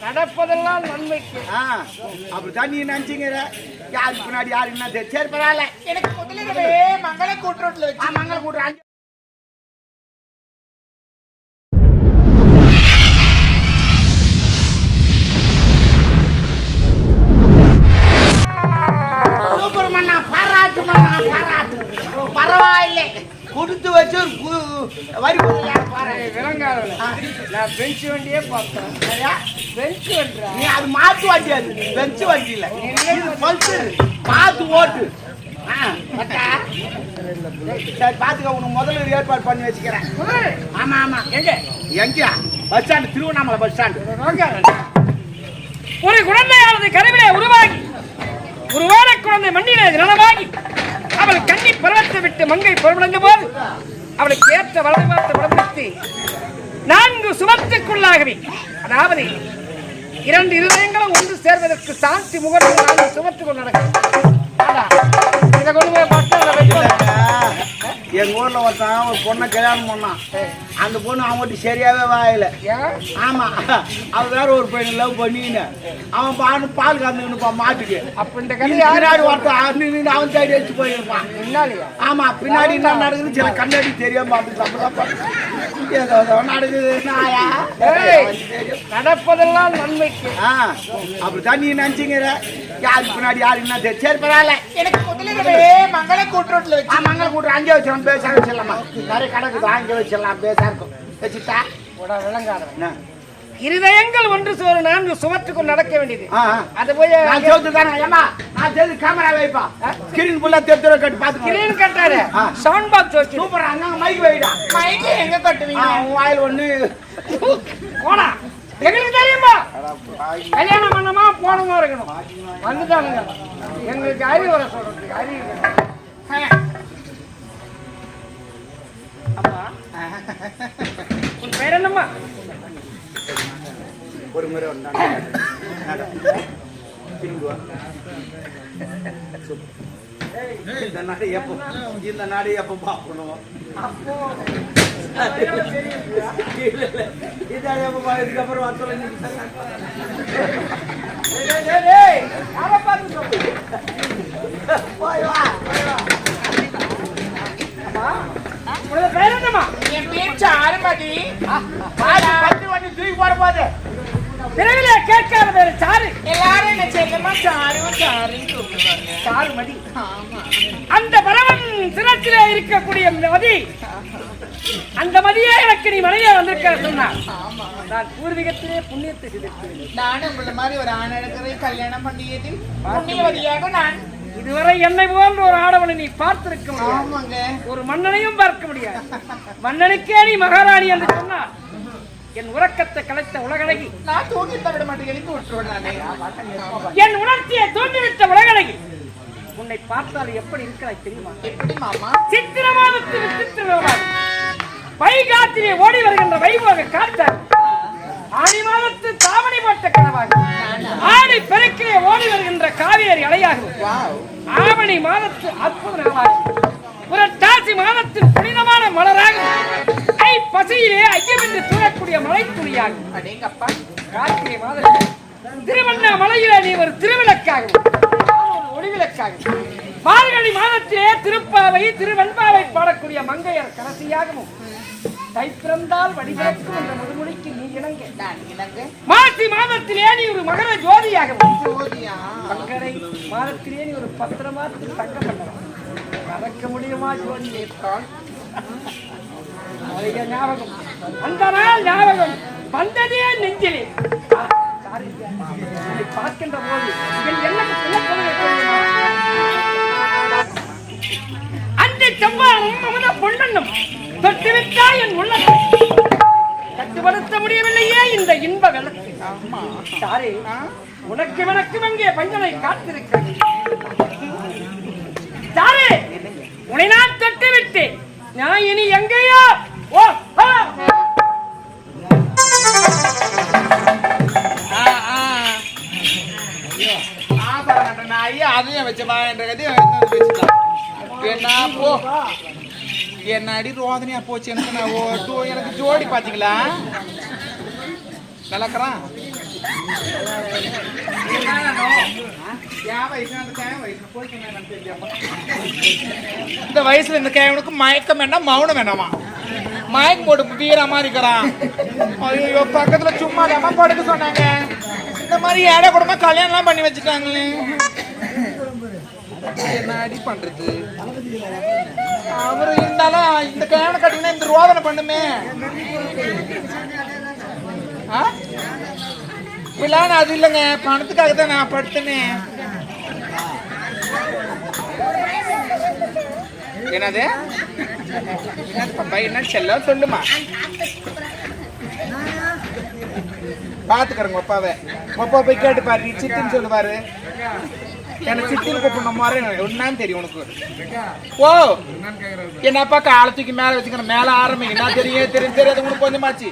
நடப்பதெல்லாம் நன்மைக்கு. ஆ, அப்படித்தான் நீ நினைச்சீங்கிற. யாருக்கு பின்னாடி யாரு என்ன தெரியும். சரி பரவாயில்ல. எனக்கு மங்கள கூட்டுறோட்ல வச்சு. மங்கள கூட்டுறாங்க பெஞ்ச் வண்டியே பார்த்தேன்? பெஞ்ச் வண்டியா நீ அது மாட்டு வண்டி அது பெஞ்சு வண்டி இல்ல பல்சர் பார்த்து ஓட்டு? சரி பாத்துக்க உனக்கு முதல்ல ஏற்பாடு பண்ணி வச்சுக்கிறேன். ஆமா ஆமா. எங்க? எங்கயா? Bus stand Tiruvannamalai bus stand. ஒரு குழந்தையானது கருவிலே உருவாகி உருவான குழந்தை மண்ணிலே நனவாகி அவள் கண்ணி பருவத்தை விட்டு மங்கை பருவடைந்த போது அவளுக்கு ஏற்ற வளர்ந்து பார்த்து உடம்பித்து நான்கு சுமத்துக்குள்ளாகவே அதாவது இரண்டு இருதயங்களும் ஒன்று சேர்வதற்கு சாந்தி முகர்வு நான்கு சுமத்துக்குள் நடக்கும் இதை கொண்டு போய் பஸ் வைக்கணும். எங்க ஊர்ல ஒருத்தன் ஒரு பொண்ணை கல்யாணம் பண்ணான். அந்த பொண்ணு அவங்ககிட்ட சரியாவே வாயில. ஏன்? ஆமா. அவன் வேற ஒரு பையன் லவ் பண்ணின்னு அவன் பானு பால் கறந்துக்கணுப்பான் மாட்டுக்கு. அப்ப இந்த கதை யாரு பின்னாடி ஒருத்தன் அவன் தேடி வச்சு போயிருப்பான். முன்னாடியா ஆமா பின்னாடி என்ன நடக்குது சில கண்ணாடி தெரியாம தப்பா ஏதோ நடக்குது நாயா நடப்பதெல்லாம் நன்மைக்கு. ஆ அப்படித்தான் நீ நினைச்சீங்கிற. யாருக்கு பின்னாடி யாரு என்ன தெரியும். சரி பரவாயில்ல. எனக்கு முதலிரவே மங்கள கூட்டுறோட்ல வச்சு மங்கள கூட்டு அங்கே வச்சிடலாம் பேச வச்சிடலாமா? நிறைய கிடக்குது அங்கே வச்சிடலாம் பேச இருக்கும். வச்சுட்டா? உட? இருதயங்கள் ஒன்று சேர நான்கு சுமத்துக்குள் நடக்க வேண்டியது. அது போய் நான் சேர்த்து தானே ஏமா நான் சேர்த்து கேமரா வைப்பா ஸ்கிரீன் ஃபுல்லா தெத்துல கட்டி பாத்துக்கோ கிரீன் கட்டாரு. சவுண்ட் பாக்ஸ் வச்சு. சூப்பர் அங்க மைக் வைடா. மைக்கு எங்க கட்டுவீங்க? வாயில் ஒண்ணு. போனா எங்களுக்கு தெரியுமா? கல்யாணம் பண்ணமா போனமா இருக்கணும்? வந்துட்டானுங்க. எங்களுக்கு அறிவு வர சொல்றதுக்கு அறிவு. அம்மா உன் பேர் என்னம்மா? ஒரு முறை. இந்த நாடு எப்போ? இந்த நாடு எப்போ பார்க்கணும்? அப்போ. இதுக்கப்புறம் என் பத்து தூக்கி போட போது விரைவிலே கேட்காத சாரு எல்லாரும் என்ன செல்லமா சாரு சாருன்னு சொல்லுவாங்க சாரு மதி அந்த பரவன் சிரத்திலே இருக்கக்கூடிய மதி அந்த மதியே எனக்கு நீ மனைவியா வந்திருக்க சொன்னார். நான் பூர்வீகத்திலே புண்ணியத்தை நானும் உங்களை மாதிரி ஒரு ஆண் எடுக்கிறதை கல்யாணம் பண்ணியது புண்ணியவதியாக நான் இதுவரை என்னை போன்ற ஒரு ஆடவனை நீ பார்த்திருக்க முடியாது. ஒரு மன்னனையும் பார்க்க முடியாது. மன்னனுக்கே நீ மகாராணி என்று சொன்னார். என் உறக்கத்தை கலைத்த உலகழகி. நான் தூக்கி தவிட மாட்டேன் நானே. என் உணர்ச்சியை தோன்றிவிட்ட உலகழகி. உன்னை பார்த்தால் எப்படி இருக்கிறாய் தெரியுமா? எப்படி மாமா? சித்திர மாதத்து விசித்திரமாக வைகாத்திலே ஓடி வருகின்ற வைபோக காத்தார் ஆடி மாதத்து தாவணி போட்ட கனவாக ஆடி பெருக்கிலே ஓடி வருகின்ற காவேரி அலையாகும். ஆவணி மாதத்து அற்புத நாளாகும். புரட்டாசி மாதத்தின் புனிதமான மலராகும். ஐ பசியிலே ஐயமின்றி தூரக்கூடிய மலைத்துளியாகும் அடேங்கப்பா. கார்த்திகை மாதத்தில் திருவண்ணாமலையிலே நீ ஒரு திருவிளக்காகும். ஒளிவிளக்காகும். மார்கழி மாதத்திலே திருப்பாவை திருவெண்பாவை பாடக்கூடிய மங்கையர் கரசியாகவும் தை பிறந்தால் வடிவிறக்கும் என்ற முதுமொழிக்கு நீ இணங்க. மாசி மாதத்திலே நீ ஒரு மகர ஜோதியாகவும். ஜோதியா? பங்கடை மாதத்திலே நீ ஒரு பத்திரமாத்து தங்க பண்ணலாம் மறக்க முடியுமா ஜோதி நிறைய ஞாபகம். அந்த நாள் ஞாபகம் வந்ததே நெஞ்சிலே. பார்க்கின்ற போது என்ன செவ்வாயும் அமுத பொன்னண்ணும் என் உள்ளத்தை? கட்டுப்படுத்த முடியவில்லையே இந்த இன்ப வெள்ளத்தை. சாரி உனக்கு எனக்கும் அங்கே பஞ்சனை காத்திருக்கிறது? சாரி உன்னை நான் நான் இனி எங்கேயோ? ஓ அதையும் வச்சமா என்ற கதையை வச்சுட்டான் போ? என்னடி ரோதனையா போச்சு எனக்கு நான் எனக்கு ஜோடி பாத்தீங்களா? நல்லாக்கிறான் இந்த வயசுல இந்த கேவனுக்கு மயக்கம் வேண்டாம் மௌனம் வேண்டாமா? மயக்கம் போட்டு வீரமா இருக்கிறான். ஐயோ பக்கத்துல சும்மா படுக்க சொன்னாங்க. இந்த மாதிரி ஏழை குடும்பம் கல்யாணம்லாம் பண்ணி வச்சுட்டாங்களே. என்ன அடி பண்றது? அவரு இருந்தாலும் இந்த கல்யாணம் கட்டினா இந்த ரோதனை பண்ணுமே. ஆ? அது இல்லைங்க. பணத்துக்காக தான் நான் படுத்தனேன் என்னது? பாப்பா என்ன செல்ல சொல்லுமா? பாத்துக்கிறேங்க அப்பாவை. அப்பா போய் கேட்டு பாரு நீ சித்தின்னு சொல்லுவாரு. எனக்கு சித்தின்னு கூப்பிடணும் மாதிரி ஒன்னான்னு தெரியும் உனக்கு. ஓ! என்னப்பா காலை தூக்கி மேல வச்சுக்கிறேன் மேல ஆரம்பிங்க. நான் தெரியும் தெரியும் தெரியாது உனக்கு கொஞ்சமாச்சு.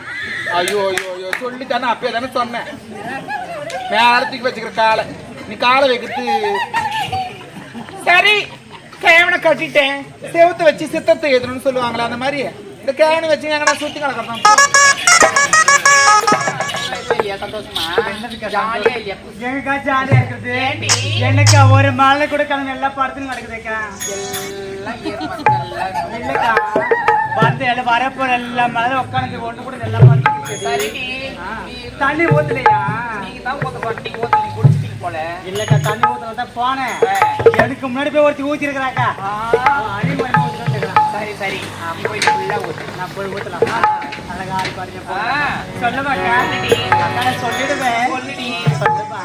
ஐயோ ஐயோ ஐயோ சொல்லி தானே அப்பயே தானே சொன்னேன். மேல தூக்கி வச்சுக்கிற காலை. நீ காலை வைக்கிறது. சரி கேவனை கட்டிட்டேன். செவுத்த வச்சு சித்தத்தை எழுதணும்னு சொல்லுவாங்களே அந்த மாதிரி. இந்த கேவனை வச்சு எங்கடா சுத்தி கலக்கிறோம் எங்கக்கா ஜாலியா இருக்குது? என்னக்கா ஒரு மாலை கூட கிளம்பி எல்லா படத்துலையும் நடக்குதுக்கா? இல்லக்கா பார்த்து எல்லாம் வரப்போற எல்லா மலை உட்காந்து ஒண்ணு கூட எல்லா படத்துலையும் தண்ணி ஊத்தலையா? இல்லக்கா தண்ணி ஊத்தல தான் போனேன். எனக்கு முன்னாடி போய் ஒருத்தி ஊத்தி இருக்கிறாக்கா சரி சரி. நான் போய் ஊத்தலாம். அழகா சொல்லுவாக்கா அக்கா சொல்லிடுவேன். சொல்லுப்பா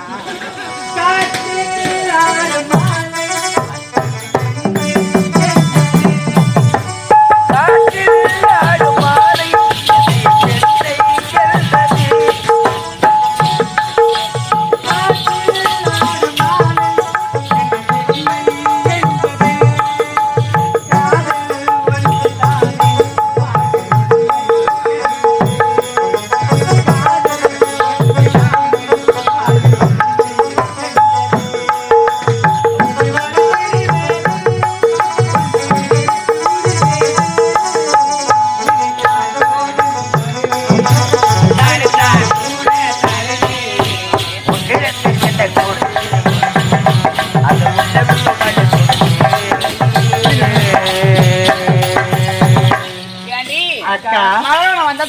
the door.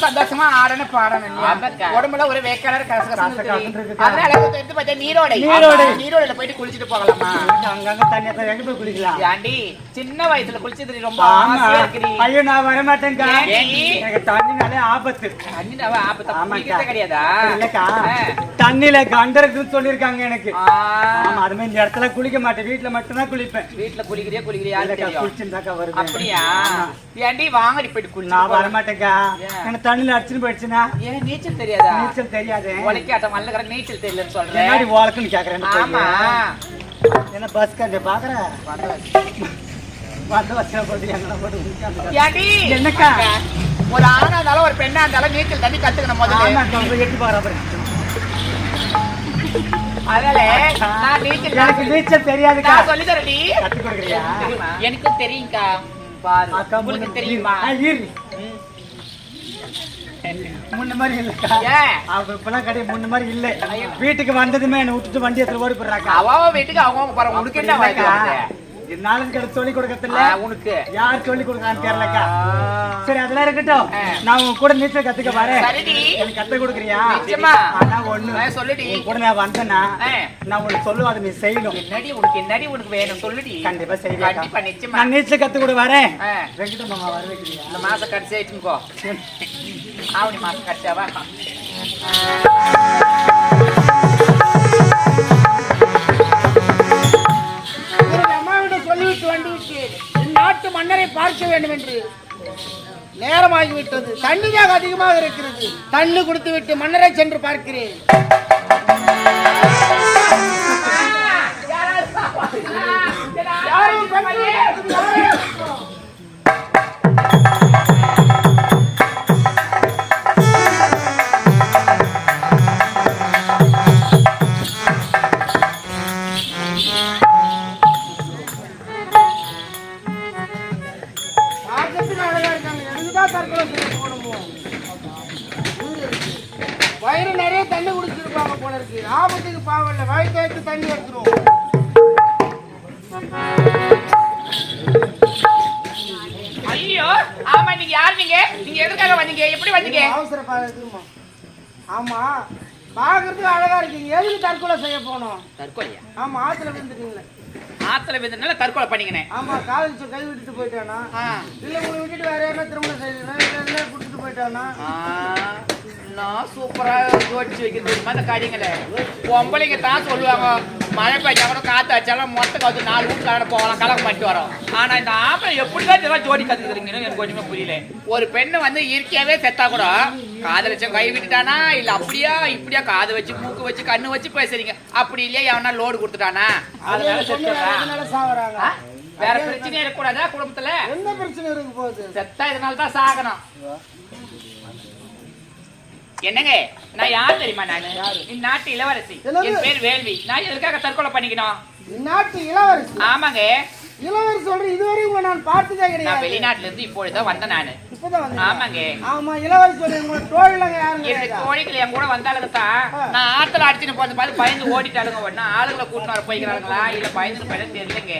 சந்தோஷமா ஆடணும் பாடணும்? உடம்புல ஒரு வேக்காளர். அதனால எடுத்து பார்த்தா நீரோடை. நீரோடை. ஆமா, நீரோடையில போயிட்டு குளிச்சுட்டு போகலாமா? அங்கங்க தண்ணி எத்தனை எங்க போய் குளிக்கலாம்? ஏண்டி சின்ன வயசுல குளிச்சது ரொம்ப ஆசையா இருக்குடி. ஐயோ நான் வர மாட்டேன்க்கா ஏன்டி? எனக்கு தண்ணினாலே ஆபத்து. அண்ணினாவ ஆபத்தை? ஆமாக்கா. குளிக்கிறதே கிடையாதா? இல்லக்கா. ஆ. தண்ணியில கண்டறதுன்னு சொல்லிருக்காங்க எனக்கு. ஆமா அதுமே இந்த இடத்துல குளிக்க மாட்டேன். வீட்டுல மட்டும்தான் குளிப்பேன். வீட்டுல குளிக்கிறியா குளிக்கிறியா குளிச்சுருந்தாக்கா வருது அப்படியா? ஏண்டி வாங்கடி போயிட்டு நான் வர மாட்டேன்க்கா தண்ணியில அடிச்சுன்னு போயிடுச்சுன்னா ஏன் நீச்சல் தெரியாதா? நீச்சல் தெரியாது. உலக்காட்டம் மல்லக்கிற நீச்சல் தெரியலன்னு முன்னாடி சொல்றேன் வாழ்க்கைன்னு கேக்குறேன் ஆமா. என்ன பஸ் கண்டு பாக்குற? வந்து வச்சா. போட்டு எங்களை போட்டு என்னக்கா? ஒரு ஆணா இருந்தாலும் ஒரு பெண்ணா இருந்தாலும் நீச்சல் தண்ணி கத்துக்கணும் முதல்ல. எட்டி பாரு எனக்கு நீச்சல் தெரியாதுக்கா. நான் சொல்லி தரடி கத்து கொடுக்குறியா? எனக்கு தெரியும்க்கா. பாரு. உங்களுக்கு தெரியுமா. முன்ன மாதிரி இல்லக்கா. ஏன் அவ இப்பெல்லாம் கிடையாது முன்ன மாதிரி இல்ல. வீட்டுக்கு வந்ததுமே என்ன விட்டுட்டு வண்டி எடுத்து ஓடி போடுறாக்கா அவ அவ வீட்டுக்கு அவங்க அவங்க போற உனக்கு என்ன? நாளும் கிட்ட சொல்லி கொடுக்கறதில்ல. உனக்கு. யார் சொல்லி கொடுக்கறான்னு தெரியலக்கா. சரி அதெல்லாம் இருக்கட்டும். நான் உன் கூட நீச்சல் கத்துக்க வரேன். எனக்கு கத்து கொடுக்குறியா. ஆனா ஒண்ணு. சொல்லுடி. கூட நான் வந்தேன்னா. நான் உனக்கு சொல்லுவேன் அதை நீ செய்யணும். என்னடி உனக்கு என்னடி உனக்கு வேணும்? சொல்லுடி. கண்டிப்பா செய்வேன் கண்டிப்பா நிச்சயமா. நான் நீச்சல் கத்து கூட வரேன். வெங்கட மாமா வர வைக்கிறியா இந்த மாசம் கடைசி ஆயிட்டுங்கோ ஆவணி மாசம் கடைசியாவா அம்மாவிடம் சொல்லிவிட்டு வந்துவிட்டேன் நாட்டு மன்னரை பார்க்க வேண்டும் என்று. நேரமாகிவிட்டது. தண்ணீராக அதிகமாக இருக்கிறது. தண்ணு கொடுத்து விட்டு மன்னரை சென்று பார்க்கிறேன். யாரும் இல்லை வயிற்று வயிற்று தண்ணி எடுத்துரும் ஐயோ ஆமா நீங்க யார் நீங்க? நீங்க எதுக்காக வந்தீங்க? எப்படி வந்தீங்க? அவசர பாதுமா ஆமா பாக்குறதுக்கு அழகா இருக்கீங்க எதுக்கு தற்கொலை செய்ய போனோம்? தற்கொலையா? ஆமா ஆத்துல விழுந்துட்டீங்களே. ஆத்துல விதனால தற்கொலை பண்ணிக்கினேன். ஆமா காலேஜ் கை விட்டுட்டு போயிட்டானா. இல்ல உங்களை விட்டுட்டு வேற யாரா திருமணம் செய்யணும்? இல்ல என்ன கொடுத்துட்டு போயிட்டானா? நான் சூப்பரா ஜோடிச்சு வைக்கிறது தெரியுமா அந்த காரியங்களை? பொம்பளைங்க தான் சொல்லுவாங்க மழை பெய்ஞ்சா கூட காத்து அடிச்சாலும் மொத்த காத்து நாலு வீட்டுல போகலாம் கலகம் பண்ணிட்டு வரோம். ஆனா இந்த ஆம்பளை எப்படிதான் இதெல்லாம் ஜோடி கத்துக்கிறீங்கன்னு எனக்கு கொஞ்சமே புரியல. ஒரு பெண்ணு வந்து இயற்கையாவே செத்தா கூட காதலிச்ச கை விட்டுட்டானா? இல்ல அப்படியா இப்படியா? காது வச்சு மூக்கு வச்சு கண்ணு வச்சு பேசுறீங்க. அப்படி இல்லையா எவனா லோடு கொடுத்துட்டானா? அதனால செத்துறா அதனால சாவறாங்க. வேற பிரச்சனையே இருக்கக்கூடாதா குடும்பத்துல? என்ன பிரச்சனை இருக்கு போகுது? செத்தா இதனால தான் சாகணும். என்னங்க? நான் யார் தெரியுமா நானு? இந்நாட்டு இளவரசி? என் பேர் வேள்வி. நான் எதுக்காக தற்கொலை பண்ணிக்கணும் இந்நாட்டு இளவரசி? ஆமாங்க. இளவரசி சொல்ற இதுவரைக்கும் நான் பார்த்ததே நான் கிடையாது. வெளிநாட்டுல இருந்து இப்பொழுதுதான் வந்தேன் நானு. ஆமாங்க. ஆமா இளவரசி சொல்ற உங்க தோழிலங்க யாருங்க என்னுடைய கிடையாதா? தோழிகள் என் கூட வந்தாலுங்க தான் நான் ஆத்துல அடிச்சுன்னு போறது பார்த்து பயந்து ஓடிட்டாளுங்க உடனே ஆளுங்களை கூட்டிட்டு வர போய்க்கிறாங்களா இல்ல பயந்து போயிட தெரியலங்க.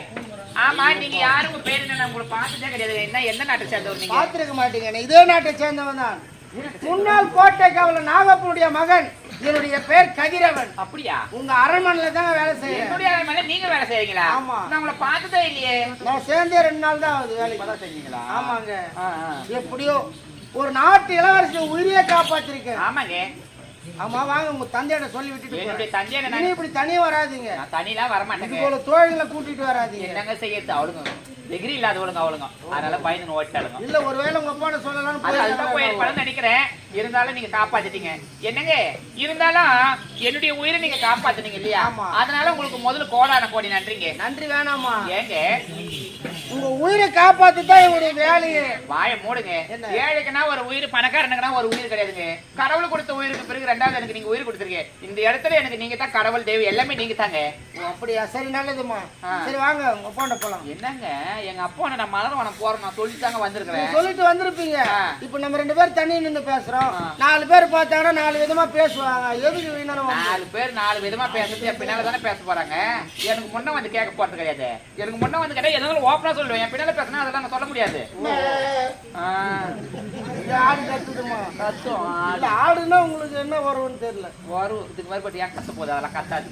ஆமா நீங்க யாரும் பேர் என்ன உங்களை பார்த்ததே கிடையாது. என்ன எந்த நாட்டை சேர்ந்தவர் நீங்க? பார்த்திருக்க மாட்டீங்க. இதே நாட்டை சேர்ந்தவன் தான். முன்னாள் கோட்டை காவலர் நாகப்பனுடைய மகன். என்னுடைய பேர் கதிரவன். அப்படியா? உங்க அரண்மனையில தான் வேலை செய்யறேன் என்னுடைய அரண்மனையில நீங்க வேலை செய்றீங்களா? ஆமா. நான் உங்களை பார்த்ததே இல்லையே. நான் சேர்ந்தே ரெண்டு நாள் தான் ஆகுது வேலைக்கு. இப்பதான் செஞ்சீங்களா? ஆமாங்க. எப்படியோ ஒரு நாட்டு இளவரசி உயிரியை காப்பாத்திருக்கேன். ஆமாங்க. ஆமா வாங்க உங்க தந்தையிட சொல்லி விட்டுட்டு என்னுடைய போறேன். தந்தையை இனி நான் இப்படி தனியா வராதீங்க. நான் தனியெல்லாம் வர இது மாட்டேங்க போல தோழிகளை கூட்டிட்டு வராதீங்க. என்னங்க செய்யறது அவளுங்க? டிகிரி இல்லாதவளுங்க அவளுங்க. அதனால பயந்து ஓட்டாளுங்க இல்ல ஒருவேளை உங்க அப்பா சொல்லலாம்னு அது அதுதான் போய் போயிருப்பாலும் நினைக்கிறேன். இருந்தாலும் நீங்க காப்பாத்திட்டீங்க. என்னங்க? இருந்தாலும் என்னுடைய உயிரை நீங்க காப்பாத்துனீங்க இல்லையா. அதனால உங்களுக்கு முதல்ல கோடான கோடி நன்றிங்க. நன்றி வேணாமா? ஏங்க உங்க உயிரை காப்பாத்தி தான் என்னுடைய வேலையே. வாயை மூடுங்க? ஏழைக்குன்னா ஒரு உயிர் பணக்காரனுக்குன்னா ஒரு உயிர் கிடையாதுங்க. கடவுள் கொடுத்த உயிருக்கு பிறகு ரெண்டாவது எனக்கு நீங்க உயிர் கொடுத்துருக்கீங்க. இந்த இடத்துல எனக்கு நீங்க தான் கடவுள் தேவி எல்லாமே நீங்க தாங்க. அப்படியா? சரி நல்லதுமா. சரி வாங்க உங்க அப்பாண்ட போலாம். என்னங்க? எங்க அப்பா நான் மலர்வனம் போறேன் நான் சொல்லி தாங்க வந்திருக்கிறேன். சொல்லிட்டு வந்திருப்பீங்க. இப்ப நம்ம ரெண்டு பேரும் தண்ணி நின்னு பேசுறோம். நாலு பேர் பார்த்தாங்கன்னா நாலு விதமா பேசுவாங்க எதுக்கு நாலு பேர் நாலு விதமா பேசுறது பின்னால தானே பேச போறாங்க. எனக்கு முன்ன வந்து கேட்க போறது கிடையாது. எனக்கு முன்ன வந்து கேட்டா எதாவது ஓப்பனா சொல்லுவேன். என் பின்னால பேசினா அதெல்லாம் நான் சொல்ல முடியாது. ஆடு கத்துதுமா? கத்தும். இல்ல ஆடுன்னா உங்களுக்கு என்ன வரும்னு தெரியல. வரும். இதுக்கு மேற்பட்டு ஏன் கத்த போகுது? அதெல்லாம் கத்தாது.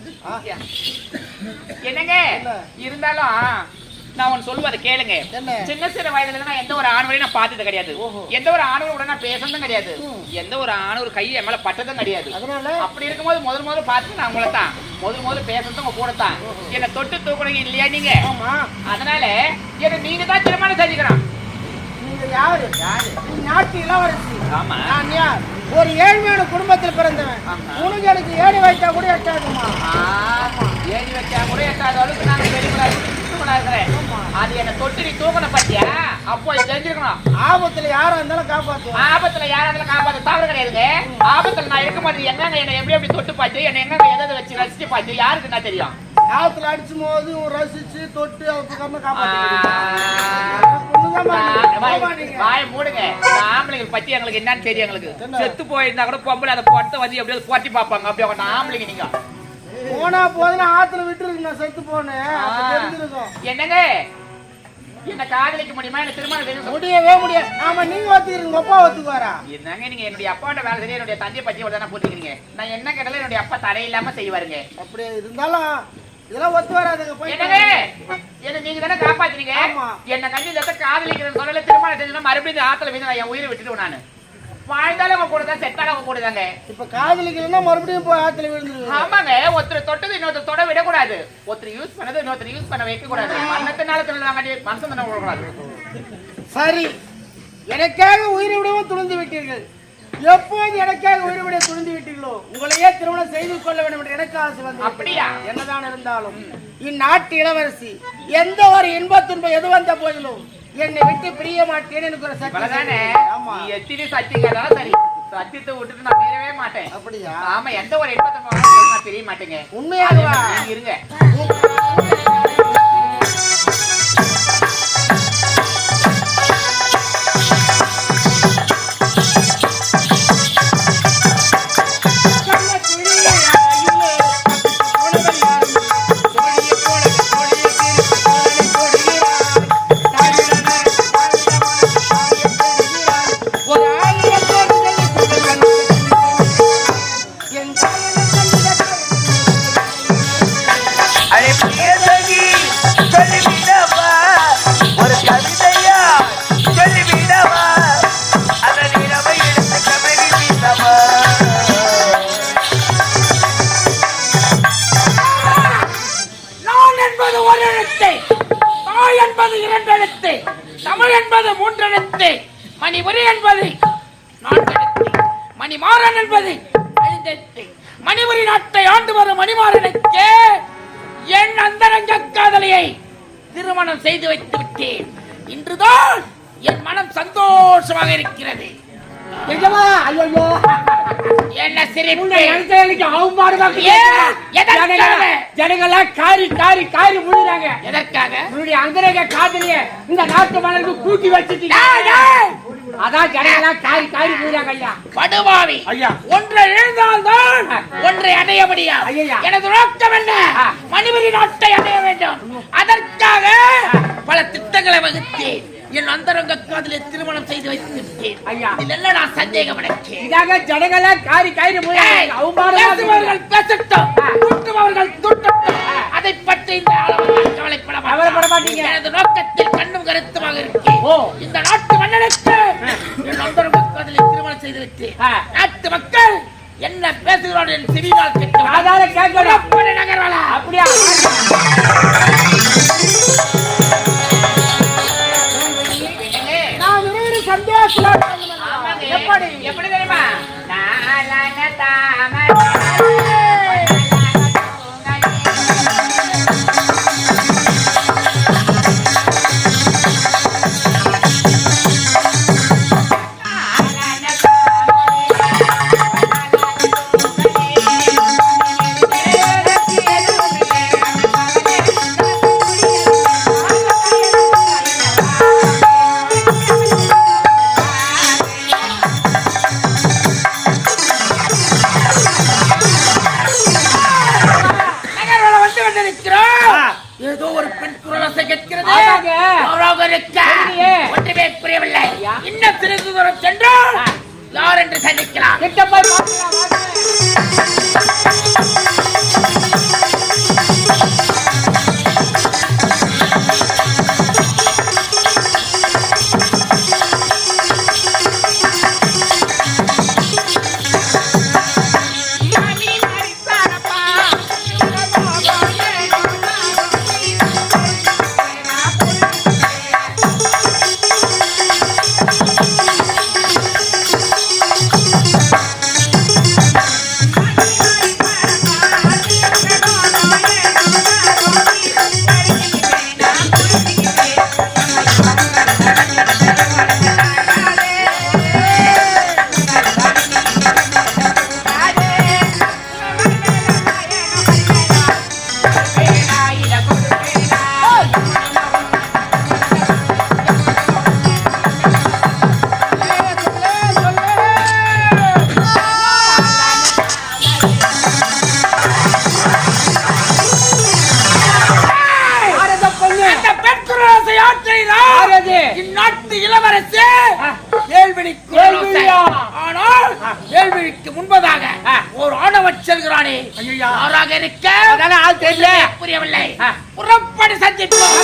என்னங்க? என்ன? இருந்தாலும் நான் ஒன்னு சொல்லுவதை கேளுங்க? சின்ன சின்ன வயதுல நான் எந்த ஒரு ஆணவரையும் நான் பார்த்தது கிடையாது. எந்த ஒரு ஆணவரோட நான் பேசுனதும் கிடையாது. எந்த ஒரு ஆணவ ஒரு கை என் மேல பட்டதும் கிடையாது. அதனால? அப்படி இருக்கும்போது முதல் முதல்ல பார்த்து நான் உங்களை தான். முதல் முதல்ல பேசுறது உங்க கூட தான். என்னை தொட்டு தூக்குறீங்க இல்லையா நீங்க? அதனால என்ன நீங்க தான் திருமணம் செஞ்சுக்கிறோம் நீங்க யாரு? நாட்டு இளவரசி. ஆமா. நான் யார்? ஒரு ஏழ்மையான குடும்பத்தில் பிறந்தவன். உனக்கு எனக்கு ஏழை வைத்தா கூட எட்டாதுமா. ஏறி வச்சா கூட எட்டாத அளவுக்கு நாங்க பெரியவங்களா இருக்கிறேன். அது என்ன தொட்டு நீ தூக்கணும் பாத்தியா அப்போ தெரிஞ்சுக்கணும் ஆபத்துல யாரா இருந்தாலும் காப்பாத்துவோம். ஆபத்துல யாராவது காப்பாத்த. தவறு கிடையாதுங்க. ஆபத்துல நான் இருக்க மாட்டேன் எங்கங்க என்ன எப்படி எப்படி தொட்டு பார்த்து என்ன எங்க வச்சு ரசிச்சு பார்த்து யாருக்கு என்ன தெரியும்? ஆத்துல அடிச்சும் போது ரசிச்சு தொட்டு அதுக்கப்புறமா வாய் காப்பாத்து மூடுங்க. ஆம்பளைங்க பத்தி எங்களுக்கு என்னன்னு தெரியும் எங்களுக்கு? செத்து போயிருந்தா கூட பொம்பளை அதை பொட்ட வந்து எப்படியாவது போட்டி பார்ப்பாங்க. அப்படியே அவங்க ஆம்பளைங்க நீங்க. போனா போதுன்னு ஆத்துல விட்டுருக்கு நான் செத்து போனேன். தெரிஞ்சிருக்கும். என்னங்க? என்ன காதலிக்க முடியுமா? என்ன திருமணம். முடியவே முடியாது. ஆமா நீங்க ஒத்துக்கிறீங்க உங்க அப்பா ஒத்துக்குவாரா? என்னங்க நீங்க என்னுடைய அப்பாவோட வேலை செய்ய என்னுடைய தந்தையை பத்தி ஒரு தானே போட்டுக்கிறீங்க நான் என்ன கேட்டாலும் என்னுடைய அப்பா தரையில்லாம செய்வாருங்க. அப்படியே இருந்தாலும் இதெல்லாம் ஒத்து வராதுங்க போய் என்னங்க என்ன நீங்க தானே காப்பாத்துறீங்க. என்ன கஞ்சி காதலிக்கிறேன்னு சொல்லல திருமணம் செஞ்சா மறுபடியும் ஆத்துல நான் என் உயிரை விட்டுடுவேன் நானு. வாழ்ந்தாலும் அவங்க கூட தான் செத்தாலும் அவங்க கூட தாங்க. இப்ப காதலிக்கலன்னா மறுபடியும் போய் ஆத்துல விழுந்துருவேன் ஆமாங்க ஒருத்தர் தொட்டது இன்னொருத்தர் தொட விடக்கூடாது. ஒருத்தர் யூஸ் பண்ணது இன்னொருத்தர் யூஸ் பண்ண வைக்க கூடாது மன்னத்தினால தொழிலாங்க மனசு விடக்கூடாது சரி. எனக்காக உயிரை விடவும் துணிந்து விட்டீர்கள். எப்போது எனக்காக உயிரை விட துணிந்து விட்டீர்களோ உங்களையே திருமணம் செய்து கொள்ள வேண்டும் என்று எனக்கு ஆசை வந்து அப்படியா? என்னதான் இருந்தாலும் இந்நாட்டு இளவரசி எந்த ஒரு இன்ப துன்பம் எது வந்த போதிலும் என்னை விட்டு பிரிய மாட்டேன் எனக்கு ஒரு நீ எத்தனை சத்தியங்கிறதால சரி. சத்தியத்தை விட்டுட்டு நான் மீறவே மாட்டேன். அப்படியா? ஆமா எந்த ஒரு எண்பத்தி நான் தெரிய மாட்டேங்க. உண்மையாகவா? இருங்க. செய்து வைத்து விட்டேன் இன்றுதான் என் மனம் சந்தோஷமாக இருக்கிறது. என்ன சிரிப்பு? ஜனங்கள்லாம் காரி காரி காரி முழுறாங்க எதற்காக? உன்னுடைய அந்தரங்க காதலிய இந்த நாட்டு மலருக்கு கூட்டி வச்சுட்டீங்க! அதான் ஜனங்கள்லாம் காரி காரி முழுறாங்க ஐயா படுபாவி ஐயா. ஒன்றை இழந்தால்தான் ஒன்றை அடைய முடியும் ஐயா. எனது நோக்கம் என்ன. மணிபுரி நாட்டை அடைய வேண்டும் அதற்காக பல திட்டங்களை வகுத்தேன் என் அந்தரங்க காதலை திருமணம் செய்து வைத்து விட்டேன் ஐயா. இதில் என்ன நான் சந்தேகம் எனக்கு இதாக ஜனங்கள்லாம் காரி காரி பேசுபவர்கள் பேசட்டும் ஆ. தூட்டுபவர்கள் தூட்டட்டும். அதை பற்றி இந்த. கவலைப்பட மாட்டீங்க. எனது நோக்கத்தில் இந்நாட்டு இளவரசி. வேல்விழியா? ஆனால் வேல்விழிக்கு முன்பதாக ஒரு ஆணவன் செல்கிறானே. யாராக இருக்க? தெரியல. புரியவில்லை. புறப்படி சந்திப்போம்.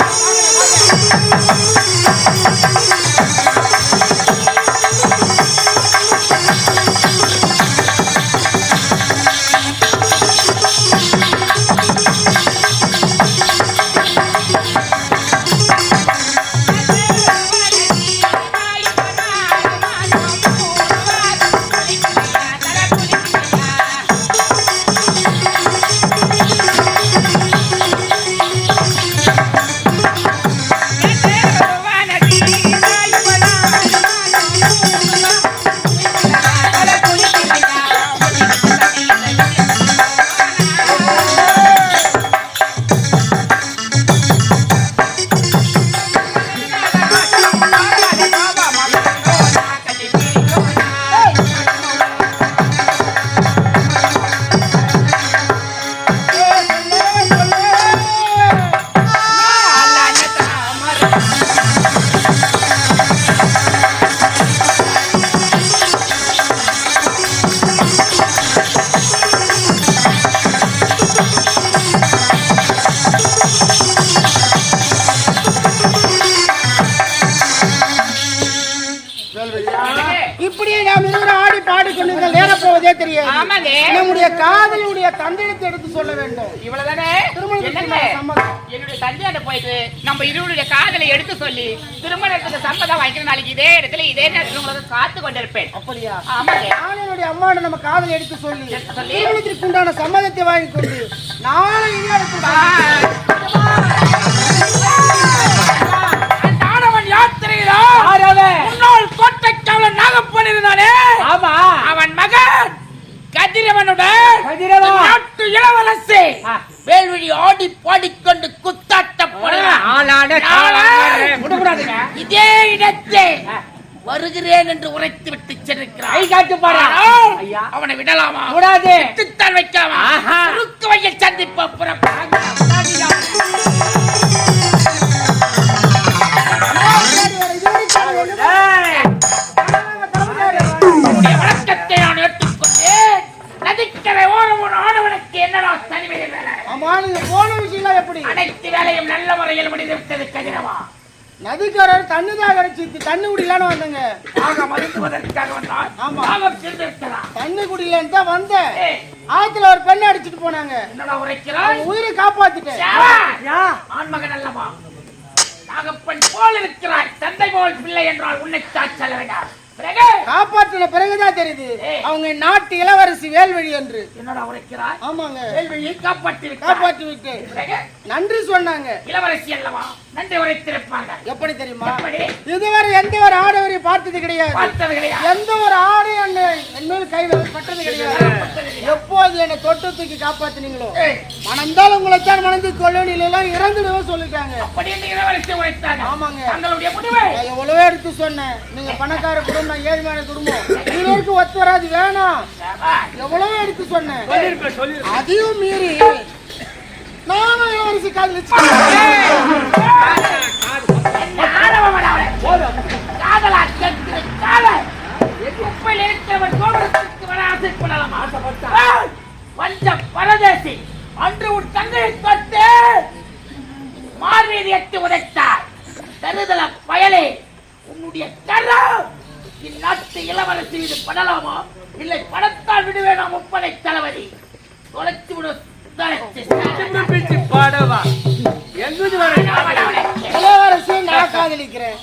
இப்படியே நாம் இருவர் ஆடி பாடி கொண்டிருந்தால் நேர போவதே நம்முடைய காதலியுடைய தந்தையத்தை எடுத்து சொல்ல வேண்டும் இவ்வளவுதானே என்னுடைய தந்தையாட்ட போயிட்டு நம்ம இருவருடைய காதலை எடுத்து சொல்லி திருமணத்துக்கு சம்மதம் வாங்கிக்கிற நாளைக்கு இதே இடத்துல இதே நேரத்தில் உங்களுக்கு காத்து கொண்டிருப்பேன் அப்படியா ஆமாங்க நான் என்னுடைய நம்ம காதலை எடுத்து சொல்லி திருமணத்திற்கு உண்டான சம்மதத்தை வாங்கி கொண்டு நாளை இதே இடத்துல முன்னாள் கோட்டை காவலன் நாகப்பன் இருந்தானே ஆமா. அவன் மகன் கதிரவனுடன் கதிரவன். நாட்டு இளவரசி. வேல்வழி ஆடி பாடிக்கொண்டு குத்தாட்டப்படுகிறான் இதே இடத்தை வருகிறேன் என்று உரைத்து விட்டு சென்றிருக்கிறான். அவனை விடலாமா? விட்டுத்தான் வைக்கலாமா? சந்திப்ப ஏய், வேலையும் நல்ல முறையில் முடிந்து விட்டது கதிரவா. நதிக்காரர் தண்ணி தாகரிச்சு தண்ணி குடிக்கலான்னு வந்தேங்க. ஆமா. தண்ணி குடிக்கலன்னு தான் வந்தேன். ஆத்துல ஒரு பெண்ணை அடிச்சிட்டு போனாங்க. என்னடா உரைக்கிறாய்? அவங்க உயிரை காப்பாத்திட்டேன்! ஆண்மகன் அல்லவா? நாகப்பன் போல் இருக்கிறாய் தந்தை போல் பிள்ளை என்றால் உன்னை சாச்சல பிறகு காப்பாற்றின பிறகுதான் தெரியுது. அவங்க நாட்டு இளவரசி வேல்வழி என்று. என்னடா ஆமாங்க. வேல்விழியை காப்பாற்றி. காப்பாற்றி விட்டு நன்றி சொன்னாங்க. இளவரசி அல்லவா? நன்றி உரைத்திருப்பாங்க எப்படி தெரியுமா? இதுவரை எந்த ஒரு ஆடவரை பார்த்தது கிடையாது. பார்த்தது கிடையாது. எந்த ஒரு ஆடு என் மேல் கை பட்டது கிடையாது. எப்போது என்னை தொட்டு தூக்கி காப்பாத்தினீங்களோ மணந்தால் உங்களைத்தான் மணந்து கொள்ளணும் எல்லாம் இறந்துடுவோம் சொல்லிட்டாங்க. ஆமாங்க. எவ்வளவோ எடுத்து சொன்னேன். நீங்க பணக்கார குடும்பம் நான் குடும்பம் ஒத்து வராது வேணாம்! எவ்வளவோ எடுத்து சொன்னேன். அதையும் மீறி நானும் இளவரசி? காதலா பரதேசி அன்று உன் தங்கையை தொட்டு மார்மீதி எட்டு உதைத்தார் தருதல பயலே உன்னுடைய கரம் இந்நாட்டு இளவரசி இது படலாமா இல்லை படத்தால் விடுவேனா முப்படை தளபதி. தொலைத்து விடு தொலைத்து. பிடிச்சு பாடவா. எங்குது வர. இளவரசி நான் காதலிக்கிறேன்.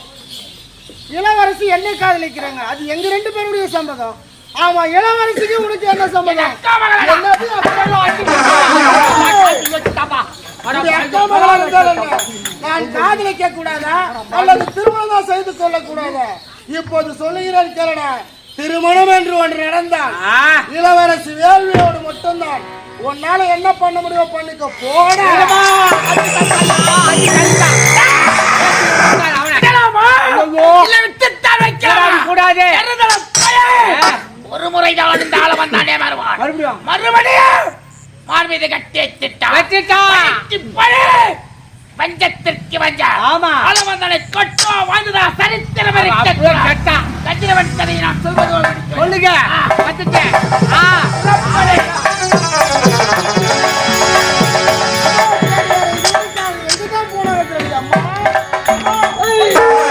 இளவரசி என்னை காதலிக்கிறாங்க. அது எங்க ரெண்டு பேருடைய சம்மதம் ஆமா இளவரசிக்கு உனக்கு என்ன சம்மதம்? நான் காதலிக்க கூடாதா? அல்லது திருமணம் செய்து கொள்ள கூடாதா? இப்போது சொல்லுகிறேன் கேளடா திருமணம் என்று ஒன்று நடந்தால் இளவரசி வேள்வியோடு மட்டும்தான். உன்னால என்ன பண்ண முடியுமோ பண்ணிக்க போட? கூடாது! ஒரு முறைதான் இந்த ஆள வந்தானே மறுவான் மறுபடியும். மறுபடியும் மார் மீது கட்டி வச்சிட்டான் வச்சிட்டான். பஞ்சத்திற்கு வஞ்சா. ஆமா. அளவந்தனை கொட்டோ வாழ்ந்ததா சரித்திரம் கட்டா. கஜிரவன் தனை நான் சொல்வது சொல்லுங்க. வந்துட்டேன் ஆ. Hey!